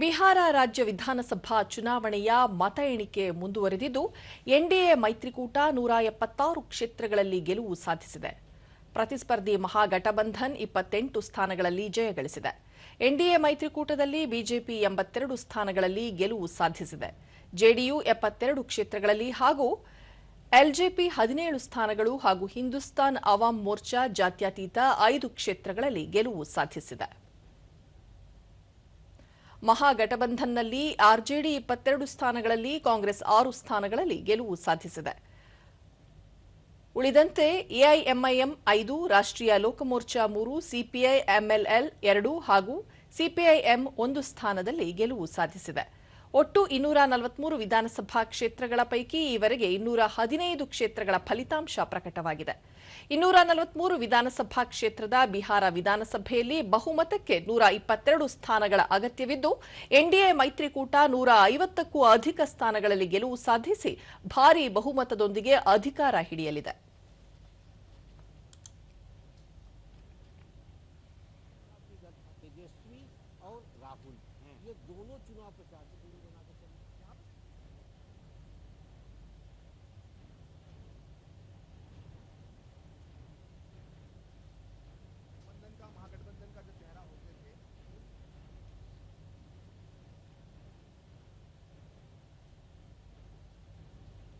ಬಿಹಾರ ರಾಜ್ಯ ವಿಧಾನಸಭಾ ಚುನಾವಣೆಯ ಮತ ಎಣಿಕೆ ಮುಂದುವರೆದಿದ್ದು, ಎನ್ಡಿಎ ಮೈತ್ರಿಕೂಟ ನೂರ ಎಪ್ಪತ್ತಾರು ಕ್ಷೇತ್ರಗಳಲ್ಲಿ ಗೆಲುವು ಸಾಧಿಸಿದೆ. ಪ್ರತಿಸ್ಪರ್ಧಿ ಮಹಾಗಠಬಂಧನ್ ಇಪ್ಪತ್ತೆಂಟು ಸ್ಥಾನಗಳಲ್ಲಿ ಜಯಗಳಿಸಿದೆ ಎನ್ಡಿಎ ಮೈತ್ರಿಕೂಟದಲ್ಲಿ ಬಿಜೆಪಿ ಎಂಬತ್ತೆರಡು ಸ್ಥಾನಗಳಲ್ಲಿ ಗೆಲುವು ಸಾಧಿಸಿದೆ. ಜೆಡಿಯು ಎಪ್ಪತ್ತೆರಡು ಕ್ಷೇತ್ರಗಳಲ್ಲಿ ಹಾಗೂ ಎಲ್ಜೆಪಿ ಹದಿನೇಳು ಸ್ಥಾನಗಳು ಹಾಗೂ ಹಿಂದೂಸ್ತಾನ್ ಅವಾಮ್ ಮೋರ್ಚಾ ಜಾತ್ಯತೀತ ಐದು ಕ್ಷೇತ್ರಗಳಲ್ಲಿ ಗೆಲುವು ಸಾಧಿಸಿದೆ. ಮಹಾಗಠಬಂಧನ್ನಲ್ಲಿ ಆರ್ಜೆಡಿ ಇಪ್ಪತ್ತೆರಡು ಸ್ಥಾನಗಳಲ್ಲಿ ಕಾಂಗ್ರೆಸ್ ಆರು ಸ್ಥಾನಗಳಲ್ಲಿ ಗೆಲುವು ಸಾಧಿಸಿದೆ. ಉಳಿದಂತೆ ಎಐಎಂಐಎಂ ಐದು, ರಾಷ್ಟ್ರೀಯ ಲೋಕಮೋರ್ಚಾ ಮೂರು, ಸಿಪಿಐ ಎಂಎಲ್ಎಲ್ ಎರಡು ಹಾಗೂ ಸಿಪಿಐಎಂ ಒಂದು ಸ್ಥಾನದಲ್ಲಿ ಗೆಲುವು ಸಾಧಿಸಿದೆ. ಒಟ್ಟು ಇನ್ನೂರ ನಲವತ್ಮೂರು ವಿಧಾನಸಭಾ ಕ್ಷೇತ್ರಗಳ ಪೈಕಿ ಈವರೆಗೆ ಇನ್ನೂರ ಹದಿನೈದು ಕ್ಷೇತ್ರಗಳ ಫಲಿತಾಂಶ ಪ್ರಕಟವಾಗಿದೆ. ಇನ್ನೂರ ನಲವತ್ಮೂರು ವಿಧಾನಸಭಾ ಕ್ಷೇತ್ರದ ಬಿಹಾರ ವಿಧಾನಸಭೆಯಲ್ಲಿ ಬಹುಮತಕ್ಕೆ ನೂರ ಇಪ್ಪತ್ತೆರಡು ಸ್ಥಾನಗಳ ಅಗತ್ಯವಿದ್ದು ಎನ್ಡಿಎ ಮೈತ್ರಿಕೂಟ ನೂರ ಐವತ್ತಕ್ಕೂ ಅಧಿಕ ಸ್ಥಾನಗಳಲ್ಲಿ ಗೆಲುವು ಸಾಧಿಸಿ ಭಾರೀ ಬಹುಮತದೊಂದಿಗೆ ಅಧಿಕಾರ ಹಿಡಿಯಲಿದೆ. ये दोनों चुनाव प्रचार से दूरी बनाते